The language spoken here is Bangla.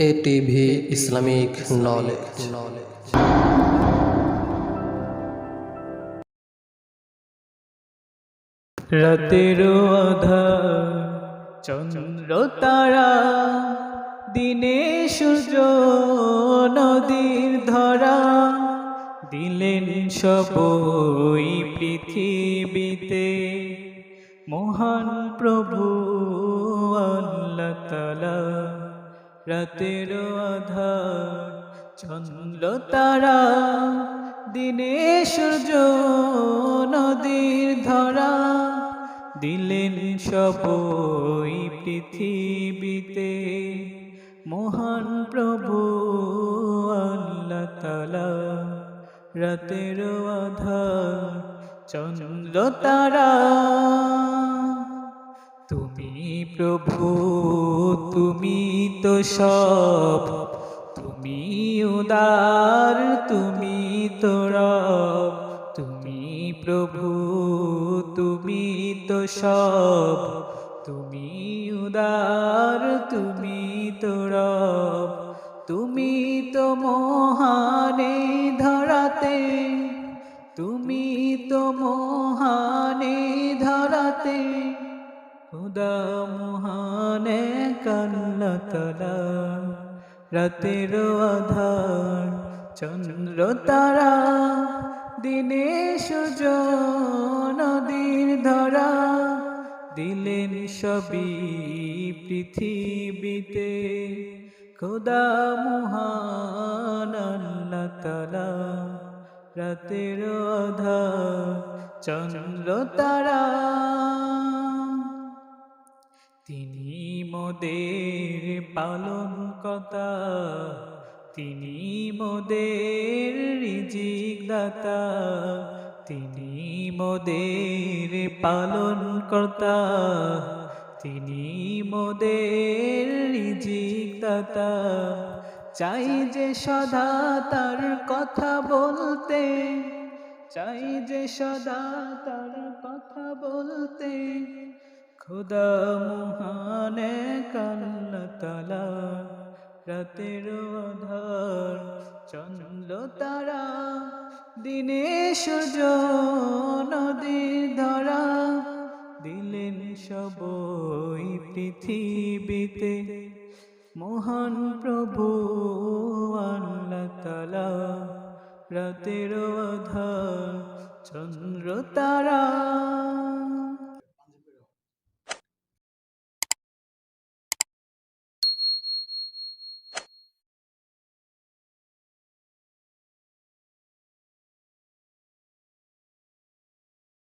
এটিভি ইসলামিক নলেজ রাতের আধার চন্দ্র তারা, দিনে সূর্য, নদীর ধরা, দিলেন সবই পৃথিবীতে। মহান প্রভু আল্লাহ তালা রাতের আধার চন্দ্র তারা, দিনে সূর্য, নদীর ধরা। দিলেন সবই পৃথিবীতে, মহান প্রভু আল্লাহ তালা রাতের আধার চন্দ্র তারা। তুমি প্রভু, তুমি তো সব। তুমি উদার, তুমি তো রব। তুমি প্রভু, তুমি তো সব। তুমি উদার, তুমি তো রব। তুমি তো মহানে ধরাতে। তুমি তো মহানে ধরাতে। খুদা মহানে কান্নতলা রাতের আধার, চন্দ্র তারা, দিনে সূর্য, নদীর ধরা। দিলেন সবই পৃথিবীতে। খোদা মহান আল্লাহ তালা। রাতের আধার, চন্দ্র তারা। তিনি মোদের পালন কথা তিনি মোদের রিজিক দাতা তিনি মোদের পালন কর্তা তিনি মোদের রিজিক দাতা চাই যে সদা তার কথা বলতে, চাই যে সদা তার কথা বলতে খুদা মহানে কান্নতলা রাতের আধার চন্দ্র তারা, দিনে সূর্য, নদীর ধরা, দিলেন সবই পৃথিবীতে। মহান প্রভু আল্লাহ তালা, রাতের আধার চন্দ্র তারা